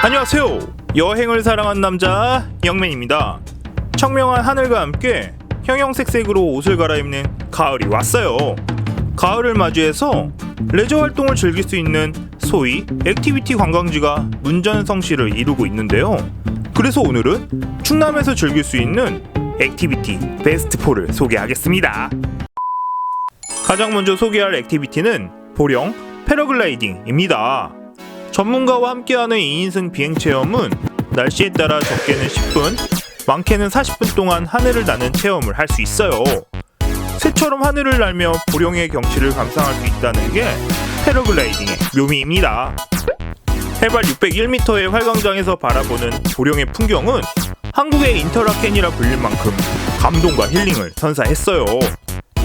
안녕하세요. 여행을 사랑한 남자 영맨입니다. 청명한 하늘과 함께 형형색색으로 옷을 갈아입는 가을이 왔어요. 가을을 맞이해서 레저 활동을 즐길 수 있는 소위 액티비티 관광지가 문전성시를 이루고 있는데요. 그래서 오늘은 충남에서 즐길 수 있는 액티비티 베스트 4를 소개하겠습니다. 가장 먼저 소개할 액티비티는 보령 패러글라이딩입니다. 전문가와 함께하는 2인승 비행 체험은 날씨에 따라 적게는 10분, 많게는 40분 동안 하늘을 나는 체험을 할 수 있어요. 새처럼 하늘을 날며 보령의 경치를 감상할 수 있다는 게 패러글라이딩의 묘미입니다. 해발 601m의 활광장에서 바라보는 보령의 풍경은 한국의 인터라켄이라 불릴 만큼 감동과 힐링을 선사했어요.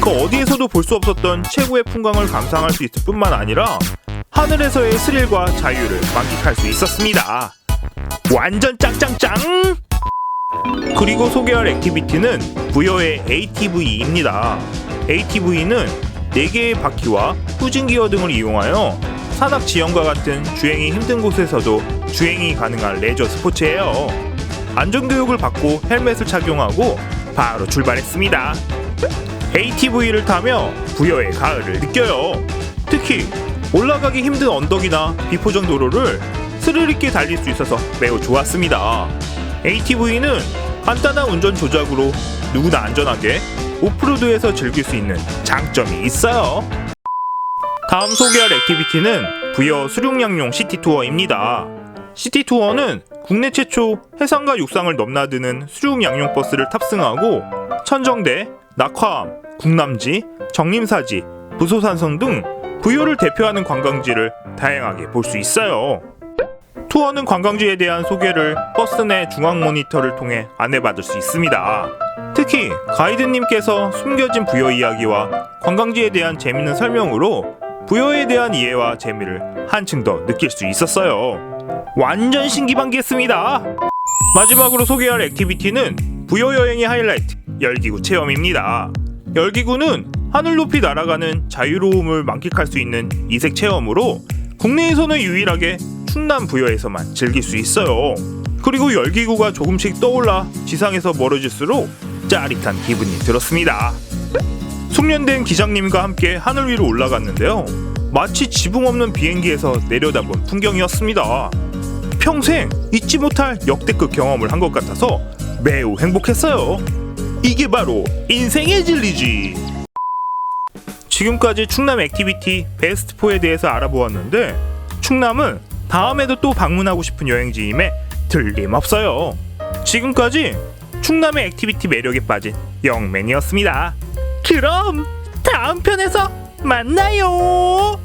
그 어디에서도 볼 수 없었던 최고의 풍광을 감상할 수 있을 뿐만 아니라 하늘에서의 스릴과 자유를 만끽할 수 있었습니다. 완전 짱짱짱! 그리고 소개할 액티비티는 부여의 ATV입니다. ATV는 4개의 바퀴와 후진 기어 등을 이용하여 산악 지형과 같은 주행이 힘든 곳에서도 주행이 가능한 레저 스포츠예요. 안전교육을 받고 헬멧을 착용하고 바로 출발했습니다. ATV를 타며 부여의 가을을 느껴요. 특히 올라가기 힘든 언덕이나 비포정 도로를 스릴 있게 달릴 수 있어서 매우 좋았습니다. ATV는 간단한 운전 조작으로 누구나 안전하게 오프로드에서 즐길 수 있는 장점이 있어요. 다음 소개할 액티비티는 부여 수륙양용 시티 투어입니다. 시티 투어는 국내 최초 해상과 육상을 넘나드는 수륙 양용 버스를 탑승하고 천정대, 낙화암, 국남지, 정림사지, 부소산성 등 부여를 대표하는 관광지를 다양하게 볼 수 있어요. 투어는 관광지에 대한 소개를 버스 내 중앙 모니터를 통해 안내받을 수 있습니다. 특히 가이드님께서 숨겨진 부여 이야기와 관광지에 대한 재밌는 설명으로 부여에 대한 이해와 재미를 한층 더 느낄 수 있었어요. 완전 신기반기했습니다. 마지막으로 소개할 액티비티는 부여 여행의 하이라이트 열기구 체험입니다. 열기구는 하늘 높이 날아가는 자유로움을 만끽할 수 있는 이색 체험으로 국내에서는 유일하게 충남 부여에서만 즐길 수 있어요. 그리고 열기구가 조금씩 떠올라 지상에서 멀어질수록 짜릿한 기분이 들었습니다. 숙련된 기장님과 함께 하늘 위로 올라갔는데요. 마치 지붕 없는 비행기에서 내려다본 풍경이었습니다. 평생 잊지 못할 역대급 경험을 한 것 같아서 매우 행복했어요. 이게 바로 인생의 진리지. 지금까지 충남 액티비티 베스트 4에 대해서 알아보았는데 충남은 다음에도 또 방문하고 싶은 여행지임에 틀림없어요. 지금까지 충남의 액티비티 매력에 빠진 영맨이었습니다. 그럼 다음 편에서 만나요.